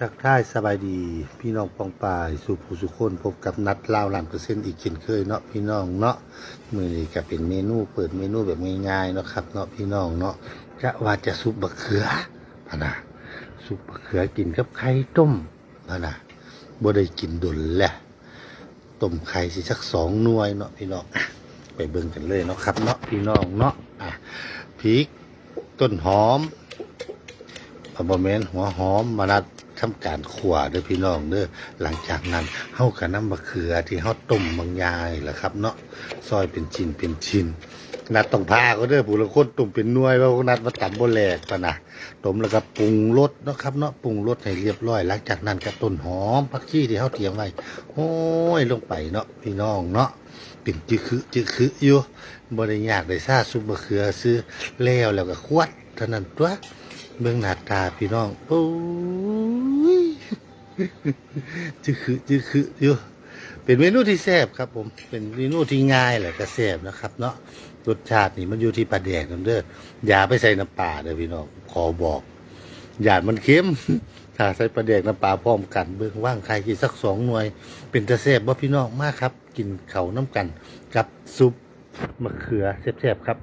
ทักทายสบายดีพี่น้องปองปายสู่ผู้สุคนพบกับนัดลาวหลานเปอร์เซ็นต์อีกเช่นเคยเนาะพี่น้องเนาะมือนี้ก็เป็นเมนูเปิดเมนูแบบง่ายๆเนาะครับเนาะพี่น้องเนาะจะว่าจะซุปบะเขือพะนะซุปบะเขือกินกับไข่ต้มพะนะบ่ได้กินดนแหละต้มไข่สิสักสองหน่วยเนาะพี่น้องไปเบิ่งกันเลยเนาะครับเนาะพี่น้องเนาะอะพริกต้นหอมเอาบะเมนหัวหอมมานัด ทำการขั่วเด้อพี่น้องเด้อหลังจากนั้นเฮากับน้ำมะเขือที่เฮาต้มบางยายแหละครับ เนาะซอยเป็นชิ้นเป็นชิ้นนัดต้องพาก็เด้อผู้ละคนต้มเป็นน่วยว่านัดมาตับ่แหลกปะนะต้มแล้วก็ปรุงรสเนาะครับเนาะปรุงรสให้เรียบร้อย หลังจากนั้นก็ต้นหอมผักชีที่เฮาเตรียมไว้โอ้ยลงไปเนาะพี่น้องเนาะเป็นจึกคือจึกคืออยู่บ่ได้ยากได้ซ่าซุปมะเขือซื้อแล้วแล้วก็ควดเท่านั้นตัวเบื้องหน้าตาพี่น้องโอ้ จือคือจือคืออยู่เป็นเมนูที่แซ่บครับ ผมเป็นเมนูที่ง่ายแหละก็แซ่บนะครับ เนาะรสชาตินี่มันอยู่ที่ปลาแดกนั่นเด้ออย่าไปใส่น้ำปลาเด้อพี่น้องขอบอกอย่ามันเค็มถ้าใส่ปลาแดกน้ำปลาพร้อมกันเบื้องว่างใครกินสักสองหน่วย เป็นตะแซ่บบ่พี่น้องมากครับ กินเขาน้ำกันกับซุปมะเขือแซ่บๆครับ